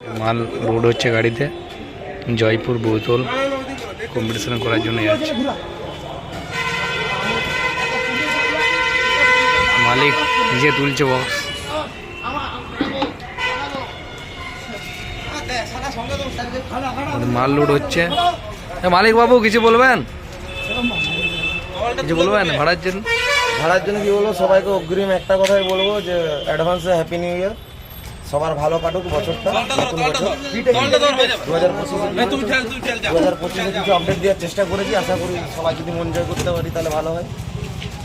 মাল লোড হচ্ছে গাড়িতে। জয়পুর বোতল কম্পিটিশন করার জন্য যাচ্ছে। মালিক নিজে তুলছে বক্স মাল লোড হচ্ছে। মালিক বাবু, কিছু বলবেন? কিছু বলবেন ভাড়ার জন্য? ভাড়ার জন্য কি বলব? সবাইকে অগ্রিম একটা কথাই বলব যে অ্যাডভান্সে হ্যাপি নিউ ইয়ার সবার ভালো কাটুক বছরটা নতুন বছর। দু হাজার পঁচিশে দু হাজার পঁচিশে কিছু আপডেট দেওয়ার চেষ্টা করেছি আশা করি সবাই যদি মন জয় করতে পারি তাহলে ভালো হয়।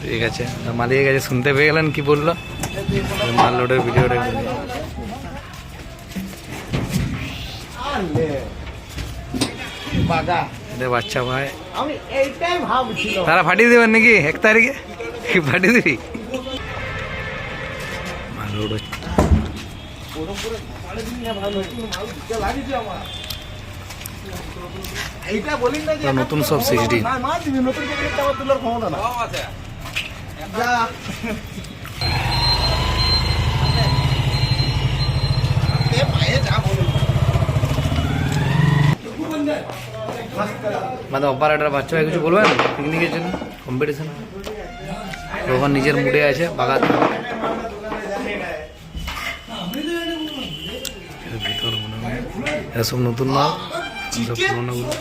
ঠিক আছে মালিকের কাছে শুনতে পেয়ে গেলেন কি বলল? মাল লোডের ভিডিওটা। বাগা। বাচ্চা ভাই। আমি এইটাই ভাবছিল তারা ফাটিয়ে দেবেন নাকি এক তারিখে? কি ফাটিয়ে দিবি? মাল লোড হচ্ছে এইটা বলি না যে নতুন সব না মা দিবি নতুন করে আবার তোলার ক্ষমতা না। যা যা। মানে অপারেটার বাচ্চা ভাই কিছু বলবেন? পিকনিকের জন্য? কম্পিটিশন নিজের মুডে আছে বাগাতে ভিতর মনে হয়। এসব নতুন সব পুরোনোগুলো